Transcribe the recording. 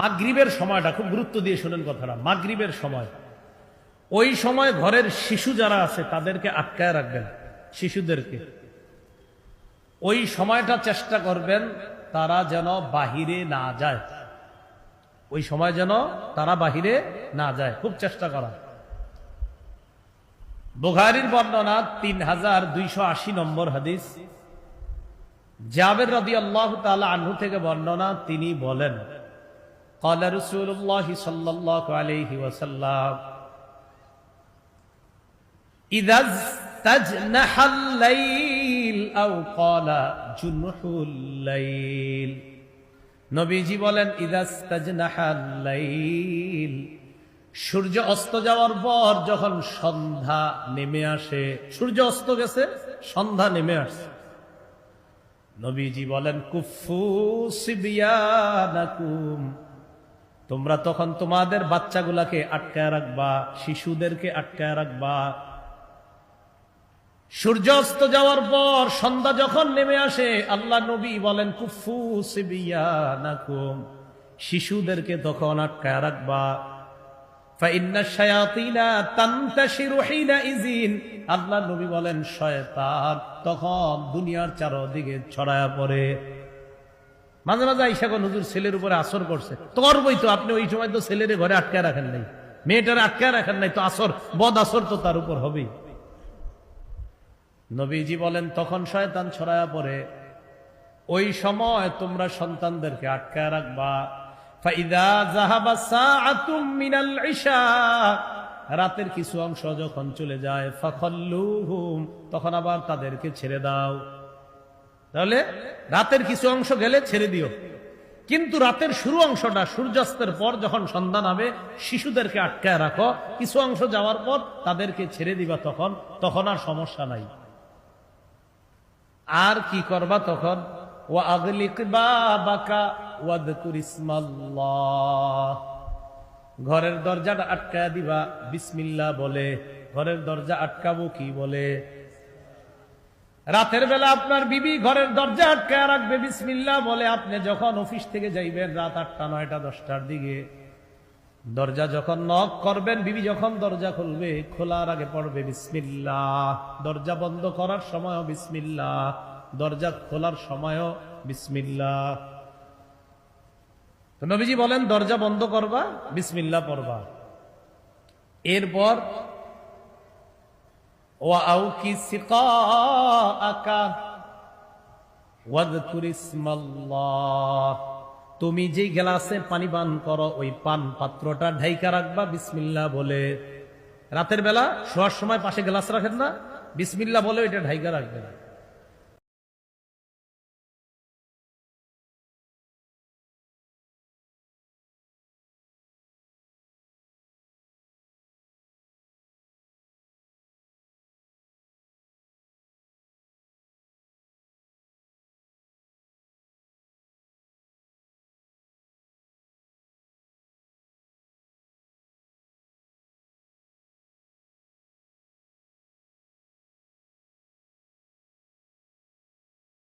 মাগরিবের সময়টা খুব গুরুত্ব দিয়ে শোনেন কথাটা, মাগরিবের সময়। ওই সময় ঘরের শিশু যারা আছে, তাদেরকে আটকায় রাখবেন, শিশুদেরকে। ওই সময়টা চেষ্টা করবেন তারা যেন বাহিরে না যায়। ওই সময় যেন তারা বাহিরে না যায়, খুব চেষ্টা করা। বুখারির বর্ণনা তিন হাজার দুইশো আশি নম্বর হাদিস, জাবের রদি আল্লাহ তালা আনহু থেকে বর্ণনা তিনি বলেন قال رسول الله صلى الله عليه وسلم إذا استجنح الليل أو قال جنح الليل নবীজি বলেন ইদাস্তাজনাহাল্লাইল সূর্য অস্ত যাওয়ার পর যখন সন্ধ্যা নেমে আসে সূর্য অস্ত গেছে সন্ধ্যা নেমে আসছে নবীজি বলেন কুফু সিবিয়ানাকুম তোমরা তখন তোমাদের বাচ্চাগুলাকে আটকায় রাখবা, শিশুদেরকে আটকায় রাখবা। সূর্য অস্ত যাওয়ার পর সন্ধ্যা যখন নেমে আসে, আল্লাহ নবী বলেন কুফু সিবিয়ানাকুম। শিশুদেরকে তখন আটকায় রাখবা। আল্লাহ নবী বলেন, শয়তান তখন দুনিয়ার চারদিকে ছড়ায়া পড়ে। মাঝে মাঝে আইসা কোন ছেলের উপরে আসর করছে করবই তো আপনি ওই সময় তো ছেলের ঘরে আটকায় রাখেন নাই। মেয়েটার আটকায় রাখেন নাই তো আসর, বদ আসর তো তার উপর হবেই। নবীজি বলেন, তখন শয়তান ছড়ায়া পড়ে। ওই সময় তোমরা সন্তানদেরকে আটকায় রাখবা। রাতের কিছু অংশ যখন চলে যায় তখন আবার তাদেরকে ছেড়ে দাও। তাহলে রাতের কিছু অংশ গেলে ছেড়ে দিও। কিন্তু রাতের শুরু অংশটা সূর্যাস্তের পর যখন সন্ধ্যা নামে, শিশুদেরকে আটকায় রাখো। কিছু অংশ যাওয়ার পর তাদেরকে ছেড়ে দিবা তখন তখন আর সমস্যা নাই। আর কি করবা তখন? ও আগলিক ঘরের দরজাটা আটকায় দিবা বিসমিল্লা বলে। ঘরের দরজা আটকাবো কি বলে? রাতের বেলা আপনার বিবি ঘরের দরজা আটকায় রাখবে, বিসমিল্লাহ বলে, আপনি যখন অফিস থেকে যাইবেন রাত আটটা, নয়টা, দশটার দিকে, দরজা যখন নক করবেন, বিবি যখন দরজা খুলবে, খোলার আগে পড়বে বিসমিল্লা দরজা বন্ধ করার সময়ও বিসমিল্লাহ। দরজা খোলার সময়ও বিসমিল্লাহ। তো নবীজি বলেন, দরজা বন্ধ করবা, বিসমিল্লাহ পড়বা। এরপর তুমি যে গ্লাসে পানি পান করো, ওই পান পাত্রটা ঢাইকা রাখবা বিসমিল্লা বলে। রাতের বেলা শোয়ার সময় পাশে গ্লাস রাখেন না বিসমিল্লা বলে ওইটা ঢাইকা রাখবেন